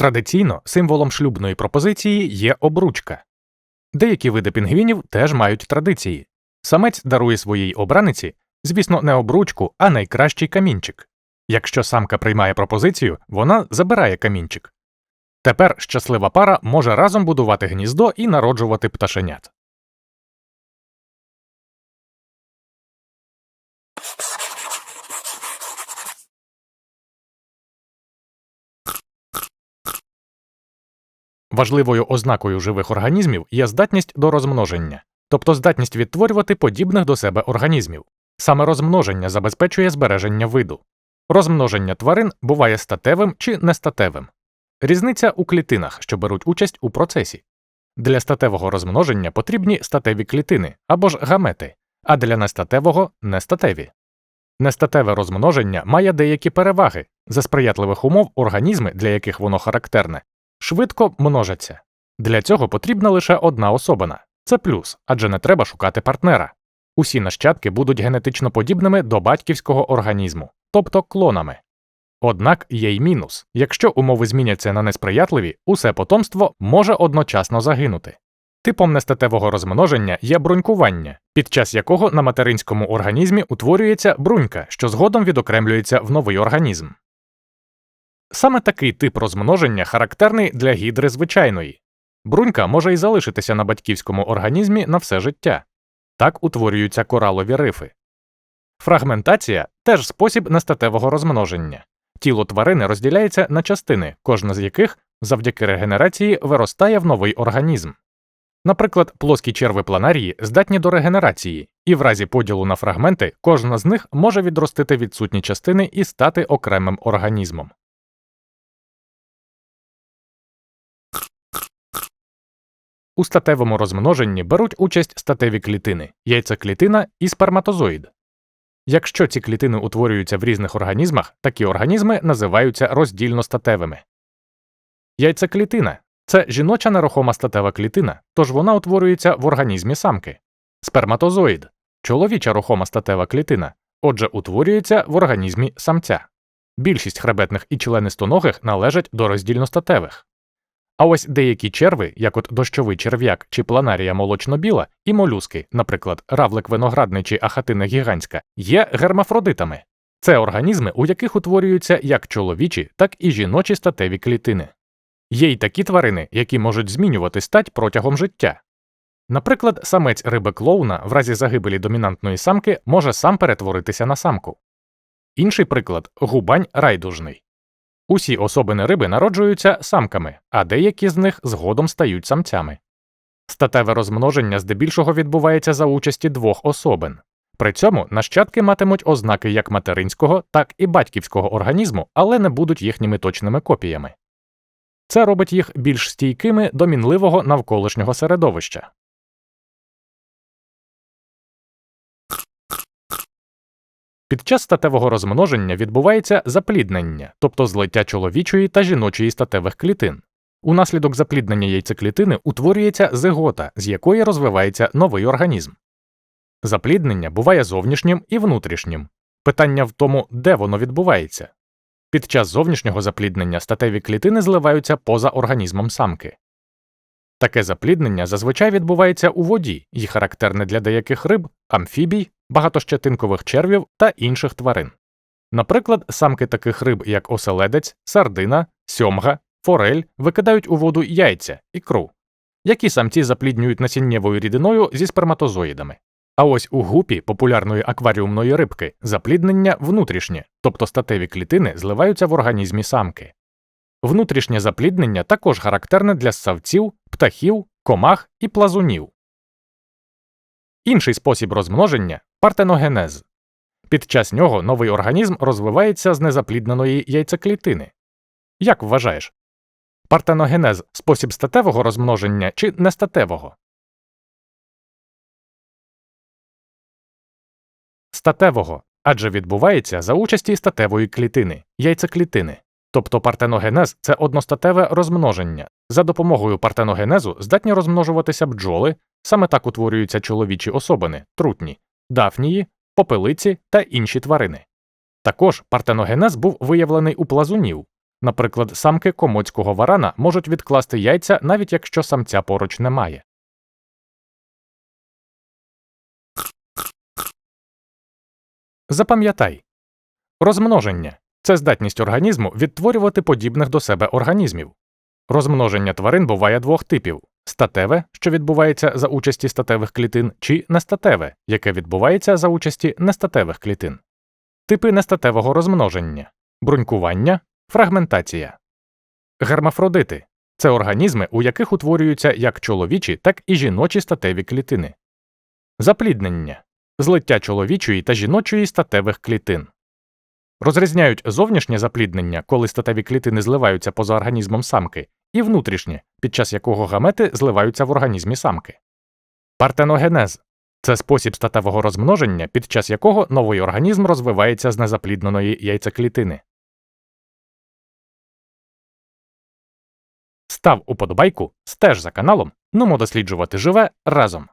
Традиційно символом шлюбної пропозиції є обручка. Деякі види пінгвінів теж мають традиції. Самець дарує своїй обраниці, звісно, не обручку, а найкращий камінчик. Якщо самка приймає пропозицію, вона забирає камінчик. Тепер щаслива пара може разом будувати гніздо і народжувати пташенят. Важливою ознакою живих організмів є здатність до розмноження, тобто здатність відтворювати подібних до себе організмів. Саме розмноження забезпечує збереження виду. Розмноження тварин буває статевим чи нестатевим. Різниця у клітинах, що беруть участь у процесі. Для статевого розмноження потрібні статеві клітини або ж гамети, а для нестатевого нестатеві. Нестатеве розмноження має деякі переваги за сприятливих умов організми, для яких воно характерне, швидко множаться. Для цього потрібна лише одна особина це плюс, адже не треба шукати партнера. Усі нащадки будуть генетично подібними до батьківського організму, тобто клонами. Однак є й мінус якщо умови зміняться на несприятливі, усе потомство може одночасно загинути. Типом нестатевого розмноження є брунькування, під час якого на материнському організмі утворюється брунька, що згодом відокремлюється в новий організм. Саме такий тип розмноження характерний для гідри звичайної. Брунька може й залишитися на батьківському організмі на все життя. Так утворюються коралові рифи. Фрагментація теж спосіб нестатевого розмноження. Тіло тварини розділяється на частини, кожна з яких завдяки регенерації виростає в новий організм. Наприклад, плоскі черви планарії здатні до регенерації, і в разі поділу на фрагменти кожна з них може відростити відсутні частини і стати окремим організмом. У статевому розмноженні беруть участь статеві клітини, яйцеклітина і сперматозоїд. Якщо ці клітини утворюються в різних організмах, такі організми називаються роздільностатевими. Яйцеклітина це жіноча нерухома статева клітина, тож вона утворюється в організмі самки. Сперматозоїд чоловіча рухома статева клітина, отже, утворюється в організмі самця. Більшість хребетних і членистоногих належать до роздільностатевих. А ось деякі черви, як от дощовий черв'як чи планарія молочно-біла, і молюски, наприклад, равлик виноградний чи ахатина гігантська, є гермафродитами. Це організми, у яких утворюються як чоловічі, так і жіночі статеві клітини. Є й такі тварини, які можуть змінювати стать протягом життя. Наприклад, самець риби клоуна в разі загибелі домінантної самки може сам перетворитися на самку. Інший приклад губань райдужний. Усі особини риби народжуються самками, а деякі з них згодом стають самцями. Статеве розмноження здебільшого відбувається за участі двох особин. При цьому нащадки матимуть ознаки як материнського, так і батьківського організму, але не будуть їхніми точними копіями. Це робить їх більш стійкими до мінливого навколишнього середовища. Під час статевого розмноження відбувається запліднення, тобто злиття чоловічої та жіночої статевих клітин. Унаслідок запліднення яйцеклітини утворюється зигота, з якої розвивається новий організм. Запліднення буває зовнішнім і внутрішнім. Питання в тому, де воно відбувається. Під час зовнішнього запліднення статеві клітини зливаються поза організмом самки. Таке запліднення зазвичай відбувається у воді і характерне для деяких риб, амфібій, багатощетинкових червів та інших тварин. Наприклад, самки таких риб, як оселедець, сардина, сьомга, форель, викидають у воду яйця ікру, які самці запліднюють насіннєвою рідиною зі сперматозоїдами. А ось у гупі популярної акваріумної рибки запліднення внутрішнє, тобто статеві клітини зливаються в організмі самки. Внутрішнє запліднення також характерне для ссавців, птахів, комах і плазунів. Інший спосіб розмноження партеногенез. Під час нього новий організм розвивається з незаплідненої яйцеклітини. Як вважаєш? Партеногенез спосіб статевого розмноження чи нестатевого? Статевого, адже відбувається за участі статевої клітини, яйцеклітини. Тобто партеногенез це одностатеве розмноження. За допомогою партеногенезу здатні розмножуватися бджоли, саме так утворюються чоловічі особини, трутні, дафнії, попелиці та інші тварини. Також партеногенез був виявлений у плазунів. Наприклад, самки комоцького варана можуть відкласти яйця, навіть якщо самця поруч немає. Запам'ятай розмноження це здатність організму відтворювати подібних до себе організмів. Розмноження тварин буває двох типів: статеве, що відбувається за участі статевих клітин, чи нестатеве, яке відбувається за участі нестатевих клітин. Типи нестатевого розмноження брунькування, фрагментація. Гермафродити це організми, у яких утворюються як чоловічі, так і жіночі статеві клітини. Запліднення злиття чоловічої та жіночої статевих клітин. Розрізняють зовнішнє запліднення, коли статеві клітини зливаються поза організмом самки, і внутрішнє, під час якого гамети зливаються в організмі самки. Партеногенез це спосіб статевого розмноження, під час якого новий організм розвивається з незаплідненої яйцеклітини. Став уподобайку, стеж за каналом, нумо досліджувати живе разом.